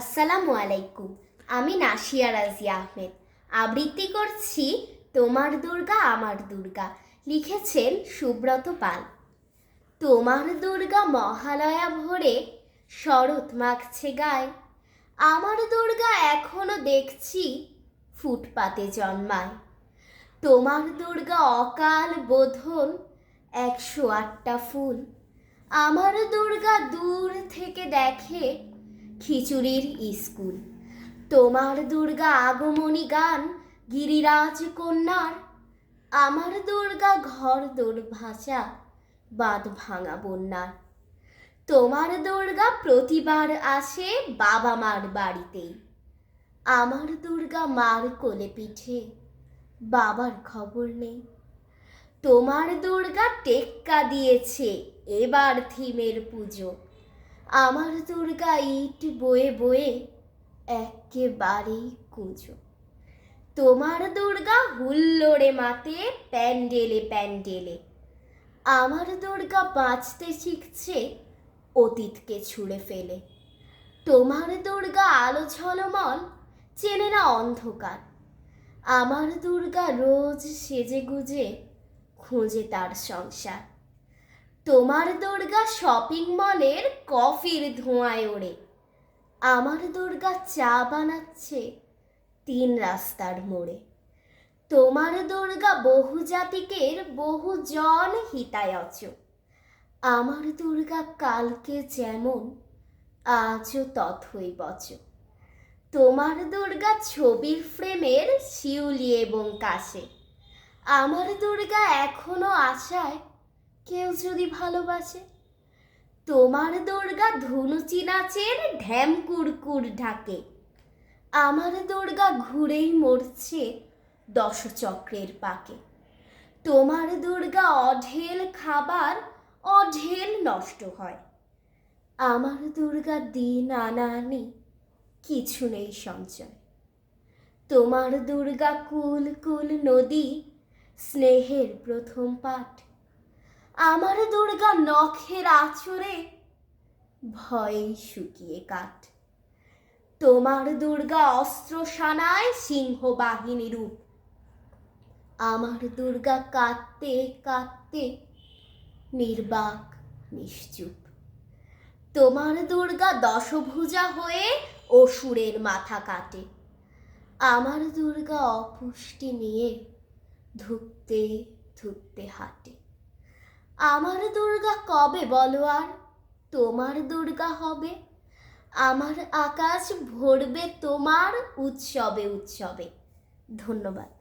আসসালামু আলাইকুম, আমি নাসিয়া রাজিয়া আহমেদ। আবৃত্তি করছি তোমার দুর্গা, আমার দুর্গা, লিখেছেন সুব্রত পাল। তোমার দুর্গা মহালয়া ভোরে শরৎ মাখছে গায়ে। আমার দুর্গা এখনও দেখছি ফুটপাতে জন্মায়। তোমার দুর্গা অকাল বোধন একশো আটটা ফুল। আমার দুর্গা দূর থেকে দেখে খিচুড়ির স্কুল তোমার দুর্গা আগমনী গান গিরিরাজ কন্যার। আমার দুর্গা ঘর দোর ভাষা বাঁধ ভাঙা বন্যার। তোমার দুর্গা প্রতিবার আসে বাবা মার বাড়িতেই। আমার দুর্গা মার কোলে পিঠে, বাবার খবর নেই। তোমার দুর্গা টেক্কা দিয়েছে এবার থিমের পুজো। আমার দুর্গা ইট বয়ে বয়ে একেবারেই কুঁজো। তোমার দুর্গা হুল্লোড়ে মাতে, প্যান্ডেলে প্যান্ডেলে। আমার দুর্গা বাঁচতে শিখছে, অতীতকে ছুঁড়ে ফেলে। তোমার দুর্গা আলো ঝলমল, চেনে না অন্ধকার। আমার দুর্গা রোজ সেজে গুজে খুঁজে তার সংসার। তোমার দুর্গা শপিং মলের কফির ধোঁয়ায় ওড়ে। আমার দুর্গা চা বানাচ্ছে তিন রাস্তার মোড়ে। তোমার দুর্গা বহু জাতিকের বহু জন হিতায়চ। আমার দুর্গা কালকে যেমন, আজও তথই বচ তোমার দুর্গা ছবির ফ্রেমের শিউলি এবং কাশে। আমার দুর্গা এখনও আশায় কেউ যদি ভালোবাসে? তোমার দুর্গা ধুনুচি নাচের ঢ্যাম কুরকুর ঢাকে। আমার দুর্গা ঘুরেই মরছে দশচক্রের পাকে। তোমার দুর্গা অঢেল খাবার অঢেল নষ্ট হয়। আমার দুর্গা দিন আনানি কিছু নেই সঞ্চয়। তোমার দুর্গা কুল কুল নদী, স্নেহের প্রথম পাঠ আমার দুর্গা নখের আচরে ভয়ে শুকিয়ে কাঠ। তোমার দুর্গা অস্ত্র সানায় সিংহ বাহিনী রূপ। আমার দুর্গা কাঁদতে কাঁদতে নির্বাক, নিশ্চুপ। তোমার দুর্গা দশভুজা হয়ে অসুরের মাথা কাটে। আমার দুর্গা অপুষ্টি নিয়ে ধুকতে ধুকতে হাঁটে। আমার দুর্গা কবে বলো আর? তোমার দুর্গা হবে। আমার আকাশ ভরবে তোমার উৎসবে উৎসবে। ধন্যবাদ।